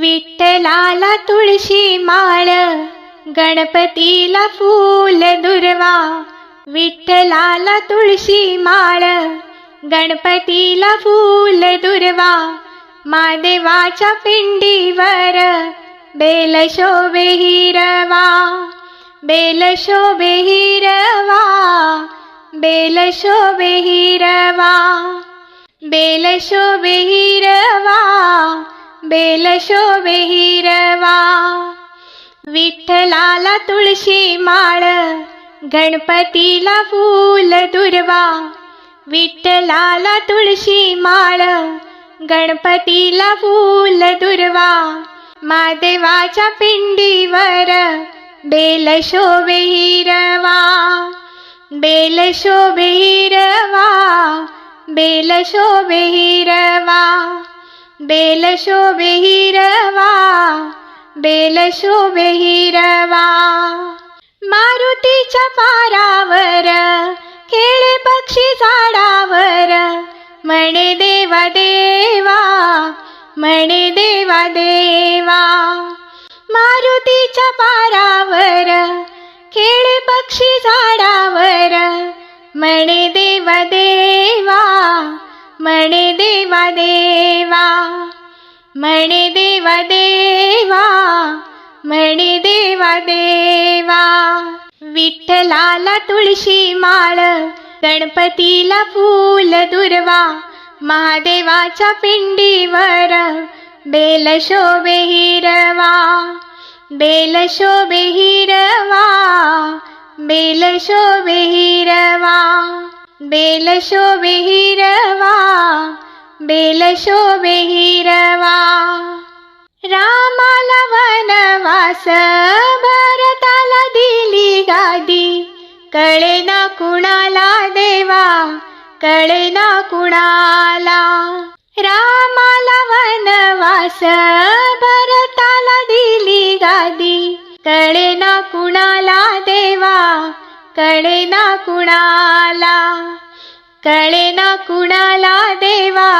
विठ्ठलाला तुळशी माळ गणपतीला फूल दुर्वा. विठ्ठलाला तुळशी माळ गणपतीला फूल दुर्वा. महादेवाच्या पिंडीवर बेल शोभे हिरवा. बेल शोभे हिरवा बेल शोभे हिरवा. बेल शोभे हिरवा. शोभे हिरवा विठ्ठलाला तुळशी माळ गणपतीला फूल दुर्वा विठ्ठलाला तुळशी माळ गणपतीला फूल दुर्वा महादेवाच्या पिंडीवर बेल शोभे हिरवा बेल शोभे हिरवा बेल शोभे हिरवा बेल शोभे हिरवा बेल शोभे हिरवा. मारुतीच्या पारावर खेळे पक्षी झाडावर म्हणे देवा देवा म्हणे देवा देवा. मारुतीच्या पारावर खेळे पक्षी झाडावर म्हणे देवा देवा म्हणे देवा देवा. म्हणे देवा देवा म्हणे देवा देवा विठ्ठलाला तुळशी माळ गणपतीला फूल दुर्वा महादेवाच्या पिंडीवर बेल शोभे हिरवा। बेल शोभे हिरवा बेल शोभे हिरवा बेल शोभे हिरवा बेल शोभे हिरवा रामाला वनवास भरताला दिली गादी. कळे ना कुणाला देवा कळे ना कुणाला. रामाला वनवास भरताला दिली गादी. कळे ना कुणाला देवा कळे ना कुणाला. कळे ना कुणाला देवा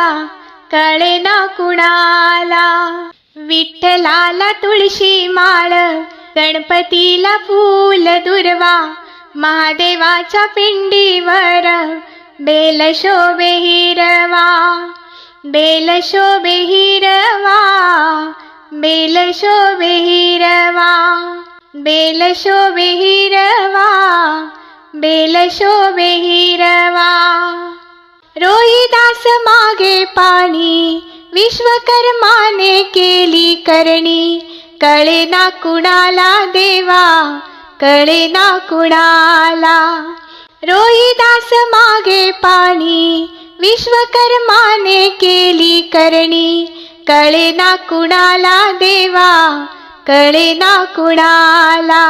कळे ना कुणाला विठ्ठलाला तुळशी माळ गणपतीला फूल दुर्वा महादेवाच्या पिंडीवर बेल शोभे हिरवा बेल शोभे हिरवा बेल शोभे हिरवा बेल शोभे हिरवा बेल शोभे हिरवा. रोहिदास मागे पाणी विश्वकर्माने केली करणी. कळे ना कुणाला देवा कळे ना कुणाला. रोहिदास मागे पाणी विश्वकर्माने केली करणी. कळे ना कुणाला देवा कळे ना कुणाला.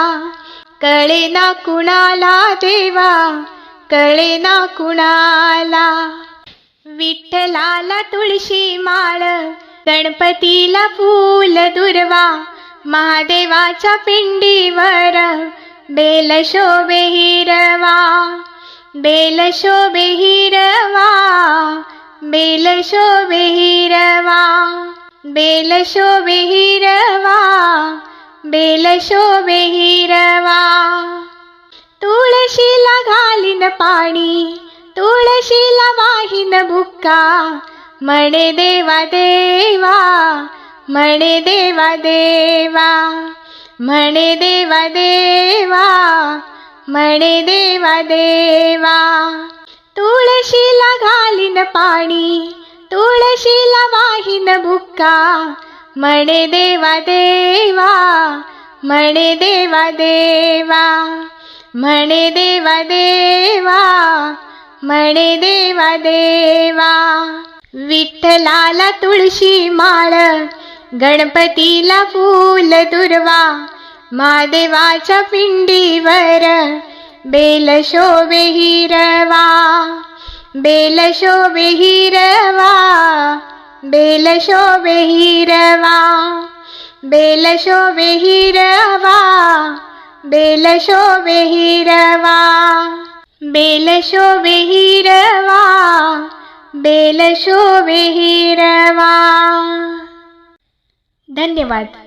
कळे ना कुणाला देवा कळे ना कुणाला विठ्ठलाला तुळशी माळ गणपतीला फूल दुर्वा महादेवाच्या पिंडीवर बेल शोभे हिरवा बेल शोभे हिरवा बेल शोभे हिरवा बेल शोभे हिरवा बेल शोभे हिरवा तुळशीला घालीन पाणी तुळशीला वाहीन बुक्का म्हणे देवा देवा म्हणे देवा देवा म्हणे देवा देवा म्हणे देवा देवा तुळशीला घालीन पाणी तुळशीला वाहीन बुक्का म्हणे देवा देवा म्हणे देवा देवा म्हणे देवा देवा म्हणे देवा देवा. विठ्ठलाला तुळशी माळ गणपतीला फूल दुर्वा महादेवाच्या पिंडीवर बेल शोभे हिरवा बेल शोभे हिरवा. बेल शोभे हिरवा बेल शोभे हिरवा बेल शोभे हिरवा बेल शोभे हिरवा बेल शोभे हिरवा धन्यवाद.